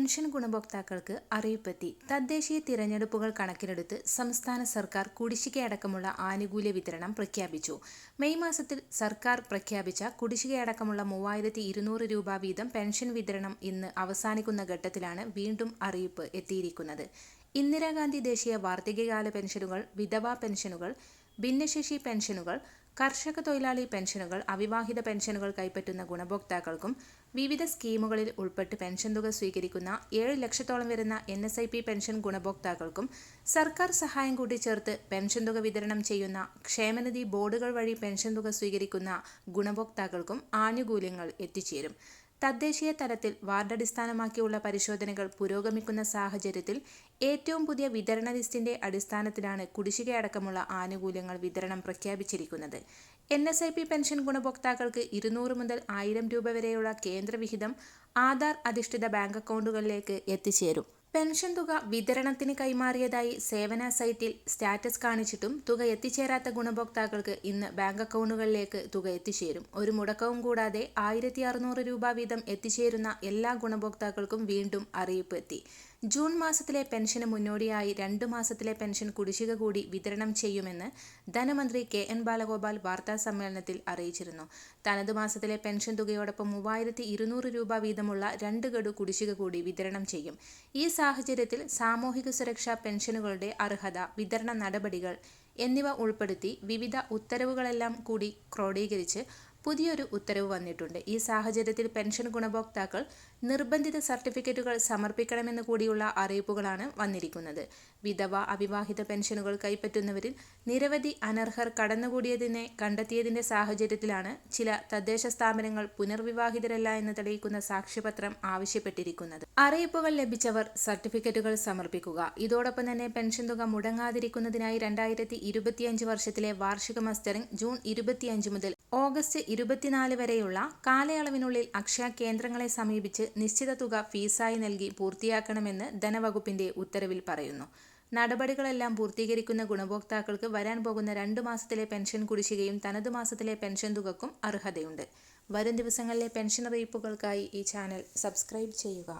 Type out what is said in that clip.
Pension ഗുണഭോക്താക്കൾക്ക് അറിയിപ്പെത്തി. തദ്ദേശീയ തിരഞ്ഞെടുപ്പുകൾ കണക്കിലെടുത്ത് സംസ്ഥാന സർക്കാർ കുടിശ്ശികയടക്കമുള്ള ആനുകൂല്യ വിതരണം പ്രഖ്യാപിച്ചു. മെയ് മാസത്തിൽ സർക്കാർ പ്രഖ്യാപിച്ച കുടിശ്ശികയടക്കമുള്ള മൂവായിരത്തി ഇരുന്നൂറ് രൂപ വീതം പെൻഷൻ വിതരണം ഇന്ന് അവസാനിക്കുന്ന ഘട്ടത്തിലാണ് വീണ്ടും അറിയിപ്പ് എത്തിയിരിക്കുന്നത്. ഇന്ദിരാഗാന്ധി ദേശീയ വാർദ്ധക്യകാല പെൻഷനുകൾ വിധവാ പെൻഷനുകൾ ഭിന്നശേഷി പെൻഷനുകൾ കർഷക തൊഴിലാളി പെൻഷനുകൾ അവിവാഹിത പെൻഷനുകൾ കൈപ്പറ്റുന്ന ഗുണഭോക്താക്കൾക്കും വിവിധ സ്കീമുകളിൽ ഉൾപ്പെട്ട് പെൻഷൻ തുക സ്വീകരിക്കുന്ന ഏഴ് ലക്ഷത്തോളം വരുന്ന N S I P pension ഗുണഭോക്താക്കൾക്കും സർക്കാർ സഹായം കൂടി ചേർത്ത് പെൻഷൻ തുക വിതരണം ചെയ്യുന്ന ക്ഷേമനിധി ബോർഡുകൾ വഴി പെൻഷൻ തുക സ്വീകരിക്കുന്ന ഗുണഭോക്താക്കൾക്കും ആനുകൂല്യങ്ങൾ എത്തിച്ചേരും. തദ്ദേശീയ തലത്തിൽ വാർഡടിസ്ഥാനമാക്കിയുള്ള പരിശോധനകൾ പുരോഗമിക്കുന്ന സാഹചര്യത്തിൽ ഏറ്റവും പുതിയ വിതരണ ലിസ്റ്റിന്റെ അടിസ്ഥാനത്തിലാണ് കുടിശ്ശികയടക്കമുള്ള ആനുകൂല്യങ്ങൾ വിതരണം പ്രഖ്യാപിച്ചിരിക്കുന്നത്. N S I P pension ഗുണഭോക്താക്കൾക്ക് ഇരുന്നൂറ് മുതൽ ആയിരം രൂപ വരെയുള്ള കേന്ദ്രവിഹിതം ആധാർ അധിഷ്ഠിത ബാങ്ക് അക്കൗണ്ടുകളിലേക്ക് എത്തിച്ചേരും. പെൻഷൻ തുക വിതരണത്തിന് കൈമാറിയതായി സേവന സൈറ്റിൽ സ്റ്റാറ്റസ് കാണിച്ചിട്ടും തുക എത്തിച്ചേരാത്ത ഗുണഭോക്താക്കൾക്ക് ഇന്ന് ബാങ്ക് അക്കൗണ്ടുകളിലേക്ക് തുക എത്തിച്ചേരും. ഒരു മുടക്കവും കൂടാതെ ആയിരത്തി അറുന്നൂറ് രൂപ വീതം എത്തിച്ചേരുന്ന എല്ലാ ഗുണഭോക്താക്കൾക്കും വീണ്ടും അറിയിപ്പ് എത്തി. ജൂൺ മാസത്തിലെ പെൻഷന് മുന്നോടിയായി രണ്ടു മാസത്തിലെ പെൻഷൻ കുടിശ്ശിക കൂടി വിതരണം ചെയ്യുമെന്ന് ധനമന്ത്രി കെ എൻ ബാലഗോപാൽ വാർത്താ സമ്മേളനത്തിൽ അറിയിച്ചിരുന്നു. തനത് മാസത്തിലെ പെൻഷൻ തുകയോടൊപ്പം മൂവായിരത്തി ഇരുന്നൂറ് രൂപ വീതമുള്ള രണ്ട് ഗഡു കുടിശ്ശിക കൂടി വിതരണം ചെയ്യും. ഈ സാഹചര്യത്തിൽ സാമൂഹിക സുരക്ഷാ പെൻഷനുകളുടെ അർഹത വിതരണ നടപടികൾ എന്നിവ ഉൾപ്പെടുത്തി വിവിധ ഉത്തരവുകളെല്ലാം കൂടി ക്രോഡീകരിച്ച് പുതിയൊരു ഉത്തരവ് വന്നിട്ടുണ്ട്. ഈ സാഹചര്യത്തിൽ പെൻഷൻ ഗുണഭോക്താക്കൾ നിർബന്ധിത സർട്ടിഫിക്കറ്റുകൾ സമർപ്പിക്കണമെന്ന് കൂടിയുള്ള അറിയിപ്പുകളാണ് വന്നിരിക്കുന്നത്. വിധവ അവിവാഹിത പെൻഷനുകൾ കൈപ്പറ്റുന്നവരിൽ നിരവധി അനർഹർ കടന്നുകൂടിയതിനെ കണ്ടെത്തിയതിന്റെ സാഹചര്യത്തിലാണ് ചില തദ്ദേശ സ്ഥാപനങ്ങൾ പുനർവിവാഹിതരല്ല എന്ന് തെളിയിക്കുന്ന സാക്ഷ്യപത്രം ആവശ്യപ്പെട്ടിരിക്കുന്നത്. അറിയിപ്പുകൾ ലഭിച്ചവർ സർട്ടിഫിക്കറ്റുകൾ സമർപ്പിക്കുക. ഇതോടൊപ്പം തന്നെ പെൻഷൻ തുക മുടങ്ങാതിരിക്കുന്നതിനായി രണ്ടായിരത്തി വർഷത്തിലെ വാർഷിക മസ്റ്ററിംഗ് ജൂൺ ഇരുപത്തിയഞ്ച് മുതൽ ഓഗസ്റ്റ് ഇരുപത്തിനാല് വരെയുള്ള കാലയളവിനുള്ളിൽ അക്ഷയ കേന്ദ്രങ്ങളെ സമീപിച്ച് നിശ്ചിത തുക ഫീസായി നൽകി പൂർത്തിയാക്കണമെന്ന് ധനവകുപ്പിന്റെ ഉത്തരവിൽ പറയുന്നു. നടപടികളെല്ലാം പൂർത്തീകരിക്കുന്ന ഗുണഭോക്താക്കൾക്ക് വരാൻ പോകുന്ന രണ്ടു മാസത്തിലെ പെൻഷൻ കുടിശ്ശികയും തനത് മാസത്തിലെ പെൻഷൻ തുകക്കും അർഹതയുണ്ട്. വരും ദിവസങ്ങളിലെ പെൻഷൻ അറിയിപ്പുകൾക്കായി ഈ ചാനൽ സബ്സ്ക്രൈബ് ചെയ്യുക.